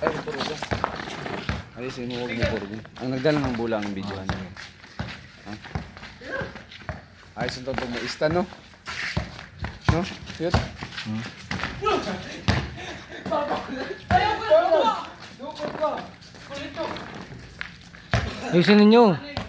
Ay, purugo. Ayusin mo, huwag mo purugo. Ang nagdala ng bulang ang video niya. Ha? Ayos ang totoo mo. Ista, no? No? Yun. Ayusin ninyo. Okay.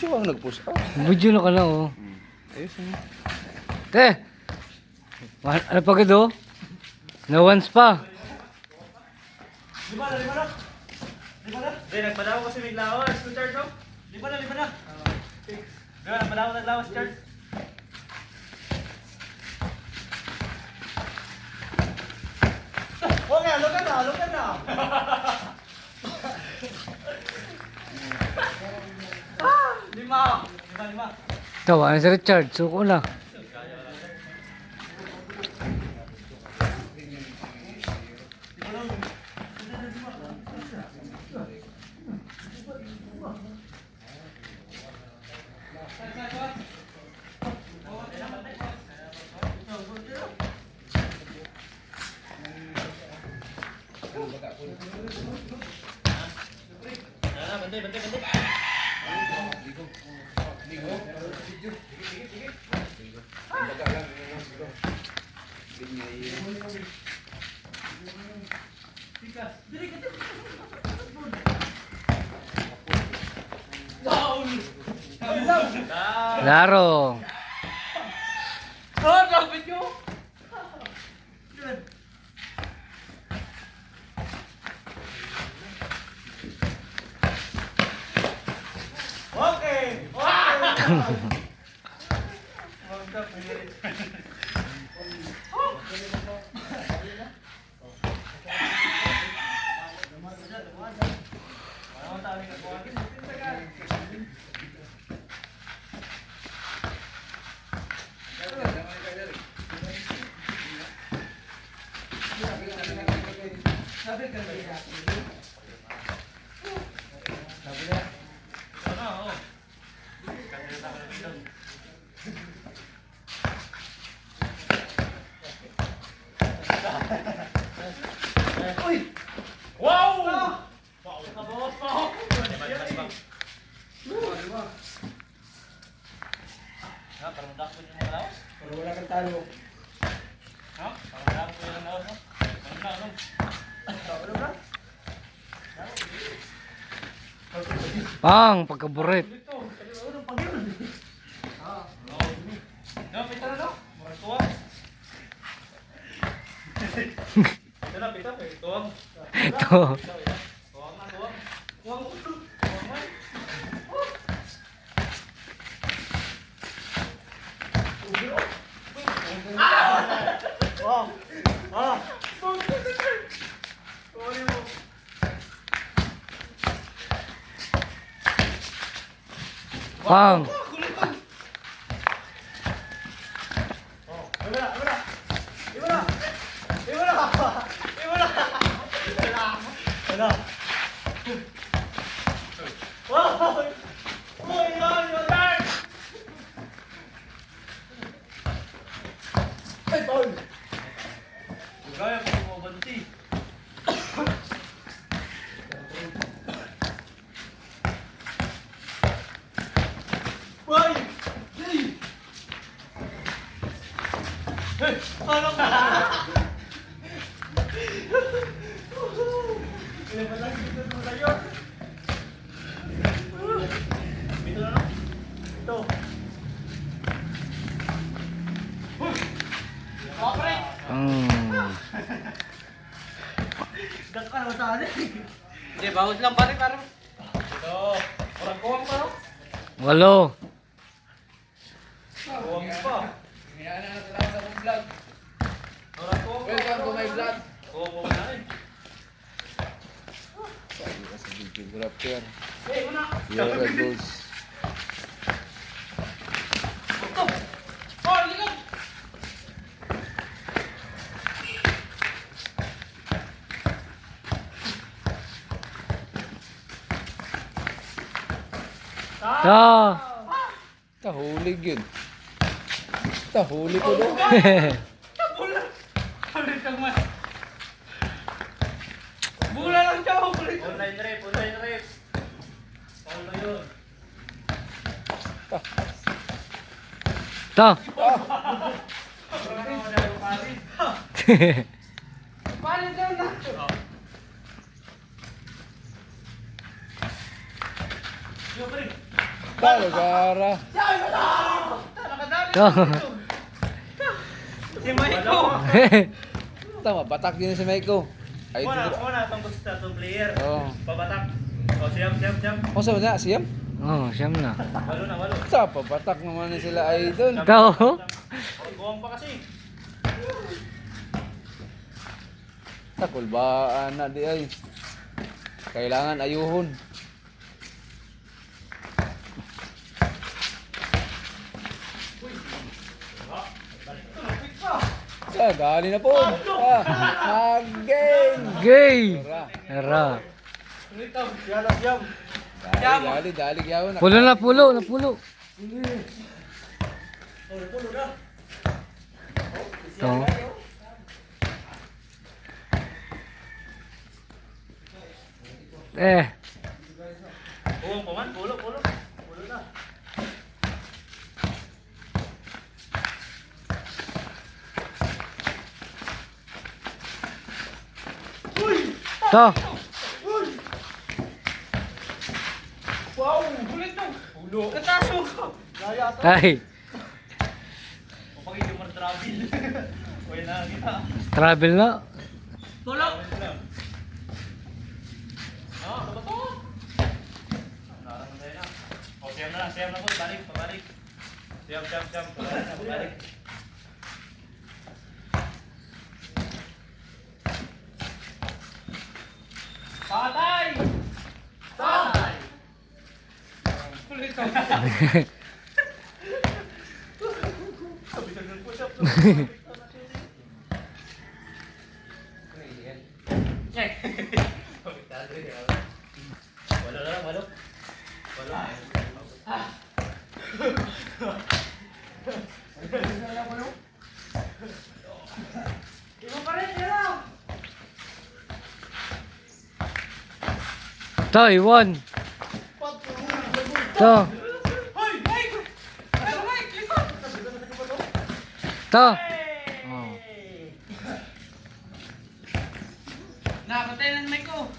Video ang nag-post. Oh. Video na ka na oh. Ayusin mo. Te! Ma- Ano pa gado? No once pa. Lima na, lima na. Lima na. Hindi, nagpadaw kasi may lawas. Kung Charles, no? Lima na, lima na. Di ba, nagpadaw ng lawas, Charles? Okay, alokan na, alokan na. Lima. Lima. Tawa na si Richard. Suko na. Ah, bantay, bantay, bantay. Klaro. Oh, dapat nyo. Okay. Okay. Wow! Wow, nakabawas pa ako. Ha, parang dakpo yung mga lawas? Pero wala kang talo. Ha? Parang dakpo yung lawas, no? Ano na, ano? Ano ba? Pang, pagkaburit. Dito, ano pag yun? Ah, no, pita na, no? Murag tuwa. Ito 아! Akin. Hindi, bawat lang pare parang. Ito. Orang kuwang pa no? Walo. Kuwang pa. Hinaan na natin sa akong vlog. Orang kuwang pa. Welcome to my vlog. Kuwang pa na rin. Sabi ka sa videographer. Hey, una. Here it goes. Oh, ligat. Ta. Tahulig yun. Tahuli ko doon. Bula. Ulit ang mas. Bula lang siya. Online rep. Online rep. Paulo yun. Ta. Parang ako na yung parin. Parin daw na. Yo, pre. Talagara. Ta. Si Michael. Tama, batak din si Maiko. Ay, Muna, dito. muna itong gusto itong player. Oh. Pabatak. O, siyam, siyam, siyam. Kung saan na, siyam? Oh, siyam na. Walo na, walo. Sa pabatak naman ni sila idol. Oh. Ay, buwang pa kasi. Takulbaan na di ay. Kailangan ayuhon. Sa dali na po. Ah, again. Gay. Tara. Dali, dali, dali gyawon. Pulo na pulo, na pulo. To. Eh, Buwang pa man, pulo, pulo. Pulo na. To. Wow, ulit to. Pulo. Kataso ko. Gaya to. Ay, hindi mo travel. Uy na, kita. travel na. Tulog. Ah, ano ba to? Naraman tayo na. O, siyam na siyam na po. Balik, pabalik. Siyam, siyam, siyam. Pabalik pabalik. Na lang. Walo. Iba pa rin, tira! To. To. Oh. Nakapatay ng mic ko.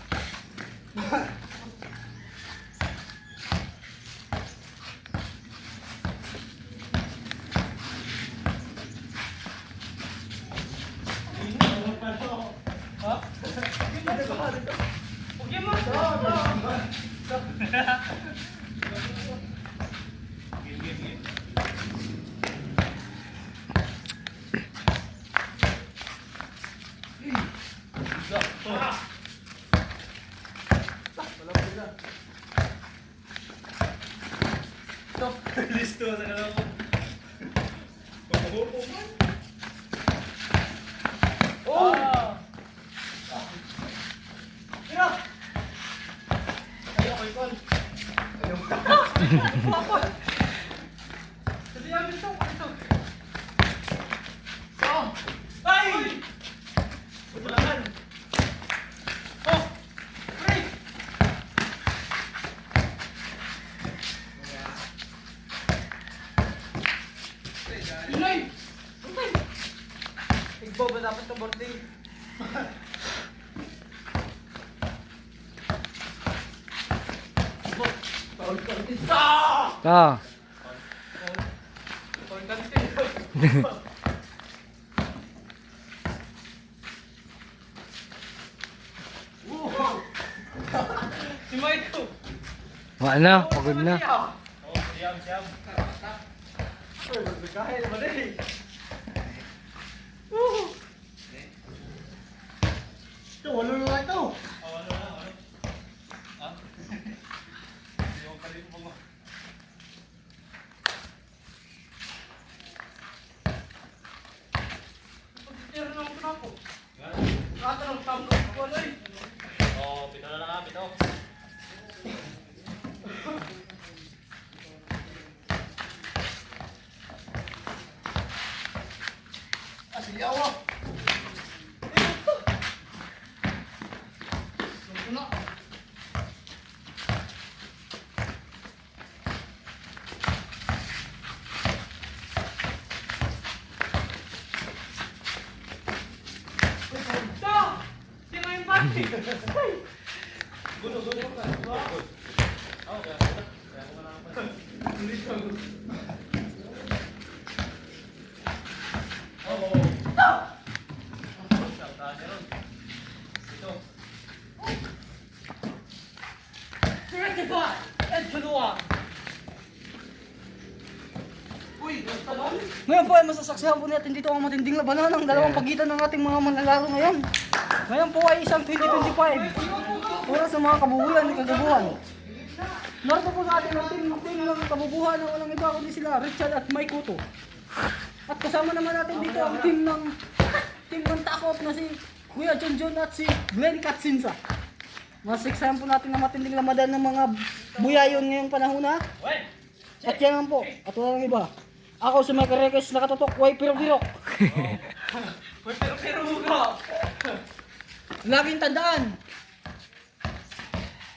Listo sa kalaw. Oh! Tira! Ayaw ko ikon. Ayaw ko. Ako! po ba dapat ka birthday? Paul Cantin. Ah! Paul Cantin. Si Michael. Wala na, pagod na. Oh, siyam, siyam. Ay, magkakahil eh. mo. ಒಳ್ಳೆ Ngayon po ay masasaksihan po natin dito ang matinding labanan ng dalawang pagitan ng ating mga manlalaro ngayon. Ngayon po ay isang 2025. Para sa mga kabubuhan ni kagabuhan. Narito po sa ating ang team, team ng kabubuhan na walang iba kundi sila, Richard at Mike Kuto. At kasama naman natin dito ang team ng team ng takot na si Kuya John John at si Glenn Katsinsa. Masasaksihan po natin ang matinding labanan ng mga buyayon ngayong panahon na. At yan lang po. At walang iba. Ako si Michael Requez nakatutok. Way pero pero mo Laging tandaan.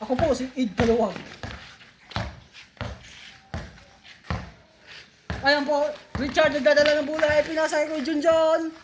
Ako po si Id Kalawag. Ayan po, Richard nagdadala ng bola ay pinasa kay Junjun.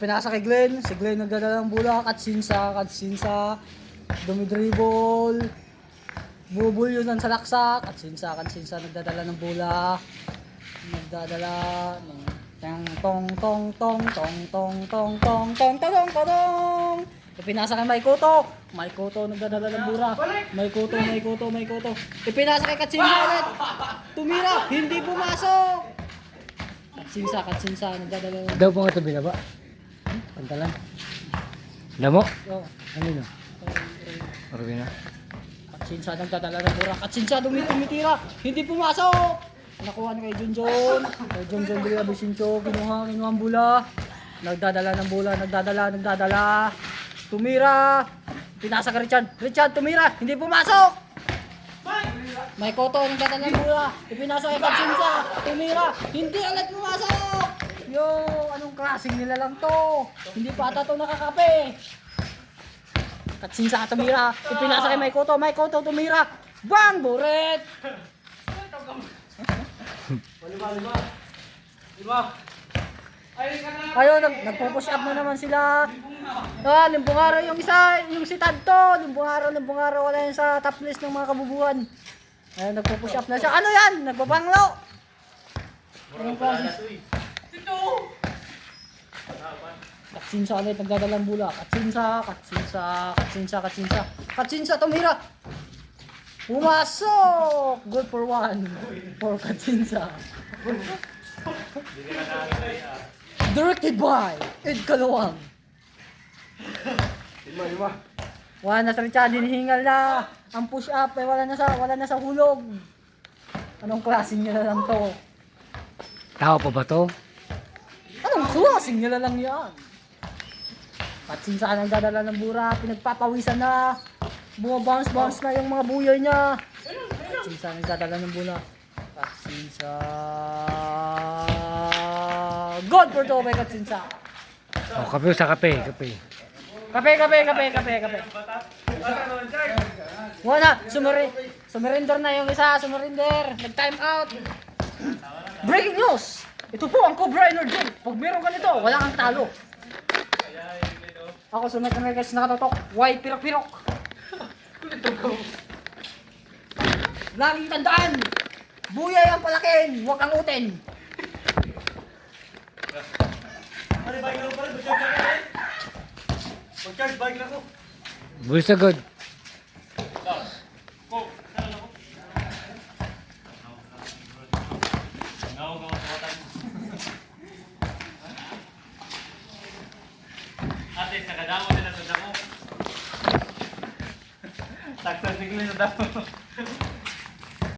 pinasa kay Glenn. Si Glenn nagdadala ng bola. Katsinsa, katsinsa. Dumidribble. Bubulyonan sa laksa. Katsinsa, katsinsa nagdadala ng bola. Nagdadala ng tang tong tong tong tong tong tong tong tong tong tong tong Ipinasa kay Maikoto. Maikoto nagdadala ng bola. Maikoto, Maikoto, Maikoto. Ipinasa kay Katsinsa ulit. Tumira, hindi pumasok. Katsinsa, Katsinsa nagdadala ng Daw po nga ito binaba. Pantalan. Damo? Oh. Ano yun? Marami na. Katsinsa nagdadala ng mura. Katsinsa dumi tumitira. Hindi pumasok. Nakuha ni kay Junjun. Kay Junjun Bila Bisincho. Kinuha, kinuha ang bula. Nagdadala ng bula. Nagdadala, nagdadala. Tumira. Pinasa ka Richard. Richard, tumira. Hindi pumasok. May koto nagdadala ng bula. Ipinasa kay Katsinsa. Tumira. Hindi ulit pumasok. Yo, anong klaseng nila lang to? Hindi pa ata to nakakape. Katsinsa tumira. Ipinasa kay Maikoto. Maikoto tumira. Bang! Buret! Ayun, nag, nagpo-push up na naman sila. Ah, limbong araw yung isa, yung si Tadto. Limbong araw. Wala yun sa top list ng mga kabubuhan. Ayun, nagpo-push up na siya. Ano yan? Nagbabanglo! Anong klase? Katsinsa ulit, nagdadalang bula. Katsinsa, katsinsa, katsinsa, katsinsa. Katsinsa, tumira! Pumasok! Good for one. For Katsinsa. Directed by Ed Kalawang. Lima, lima. Wala na sa Richard, hinihingal na. Ang push up ay wala na sa wala na sa hulog. Anong klaseng nila lang to? Tao pa ba to? Anong klaseng nila lang yan? At sinsa nagdadala ng bura, pinagpapawisan na. Bumabounce-bounce na yung mga buyoy niya. At sinsa nagdadala ng bura. At sinsa... God for to by Katsinsa. Oh, kape sa kape, kape. Kape, kape, kape, kape, kape. Wala, sumari sumarinder na yung isa, sumarinder. Nag-time out. Breaking news! Ito po ang Cobra Energy. Pag meron ka nito, wala kang talo. Ako sunod na guys nakatotok. White pirok-pirok. Laging tandaan. Buyay ang palakin, huwag kang utin. Ano bike lang pala? Mag-charge lang eh. Mag-charge bike lang ko. Bulsa good. Sila sa damo.